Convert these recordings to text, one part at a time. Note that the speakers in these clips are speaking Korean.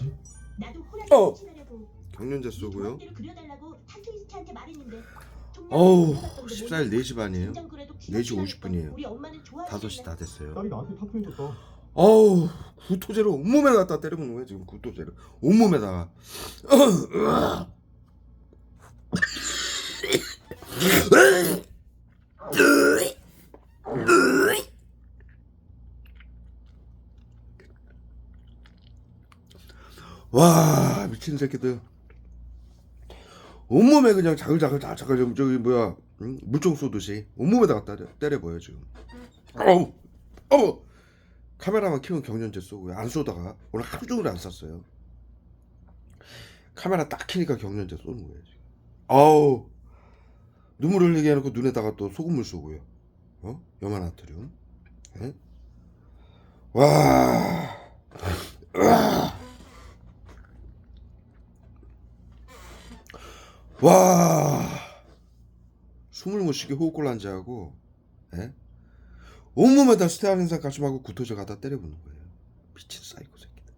호랑이 어. 경련자 쏘고요. 어우 14일 4시 반이에요. 진정 그래도 4시 50분 이에요. 우리 엄마는 좋아하시겠네. 5시 다 됐어요. 딸이 나한테 타투 해줬다. 어우 구토제로 온몸에 갖다 때려보는 거야 지금 구토제로 온몸에다가 와 미친 새끼들 온몸에 그냥 자글자글 자글자글 좀 저기 뭐야 응? 물총 쏘듯이 온몸에다가 때려, 때려 보여 지금 어우 어우 카메라만 키우면 경련제 쏘고요. 안 쏘다가 오늘 하루 종일 안 쐈어요. 카메라 딱 키니까 경련제 쏘는 거예요. 지금. 아우 눈물 흘리게 해놓고 눈에다가 또 소금물 쏘고요. 어? 염화나트륨. 예? 와. 와. 와. 숨을 못 쉬게 호흡곤란제하고 예? 온몸에 다 스테아린산 가슴하고 구토제 갖다 때려부는 거예요. 미친 사이코 새끼들.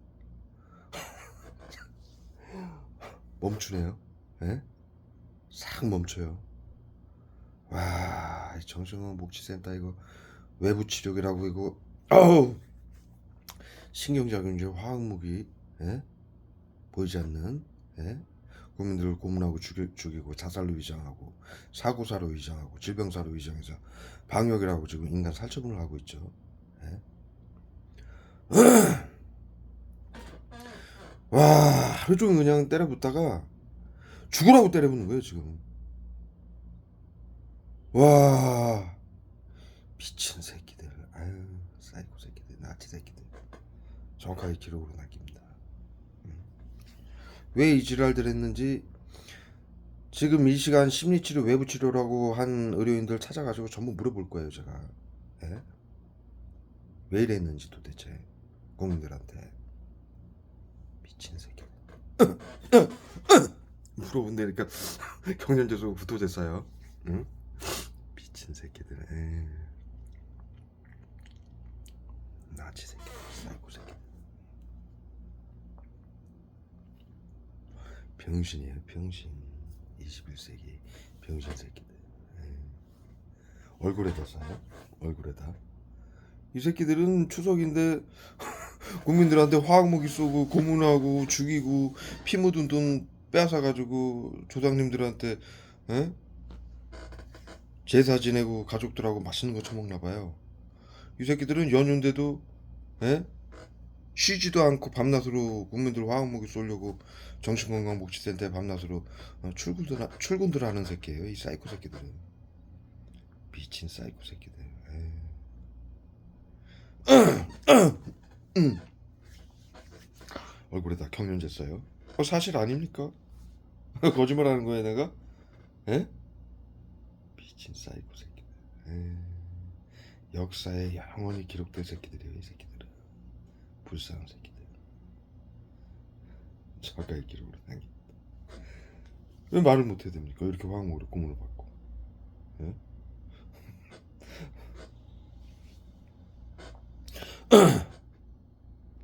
멈추네요. 예? 싹 멈춰요. 와, 이 정신건 목치센터 이거 외부 치료기라고 이거 어우 신경작용제 화학무기 예? 보이지 않는 예? 국민들을 고문하고 죽이, 죽이 고 자살로 위장하고 사고사로 위장하고 질병사로 위장해서 방역이라고 지금 인간 살처분을 하고 있죠. 예? 와 하루 종일 그냥 때려붙다가 죽으라고 때려붙는 거예요 지금. 와 미친 새끼들, 아유 사이코 새끼들, 나치 새끼들. 정확하게 기록으로 남깁니다. 왜 이 지랄들 했는지 지금 이 시간 심리치료 외부 치료라고 한 의료인들 찾아가지고 전부 물어볼 거예요 제가 예? 왜 이랬는지 도대체 국민들한테 미친 새끼 물어본다니까 경련제소 구토제사요 응? 미친 새끼들 에이. 나치 새끼 사이코 새끼 병신이에요 병신 21세기 병신 새끼들 에이. 얼굴에다 쏴요 얼굴에다 이 새끼들은 추석인데 국민들한테 화학무기 쏘고 고문하고 죽이고 피 묻은 돈 빼앗아가지고 조상님들한테 에? 제사 지내고 가족들하고 맛있는 거 처먹나 봐요 이 새끼들은 연휴인데도 에? 쉬지도 않고 밤낮으로 국민들 화학무기 쏘려고 정신건강복지센터에 밤낮으로 어, 출근들 하- 출근들 하는 새끼예요. 이 사이코 새끼들은 미친 사이코 새끼들. 에이. 얼굴에다 경련제 써요. 어, 사실 아닙니까? 거짓말하는 거야 내가? 에? 미친 사이코 새끼들. 에이. 역사에 영원히 기록될 새끼들이에요. 이 새끼들은 불쌍한 새끼들. 작가의 기록으로 남깁니다. 왜 말을 못해야 됩니까? 이렇게 화학물을 고문을 받고. 예?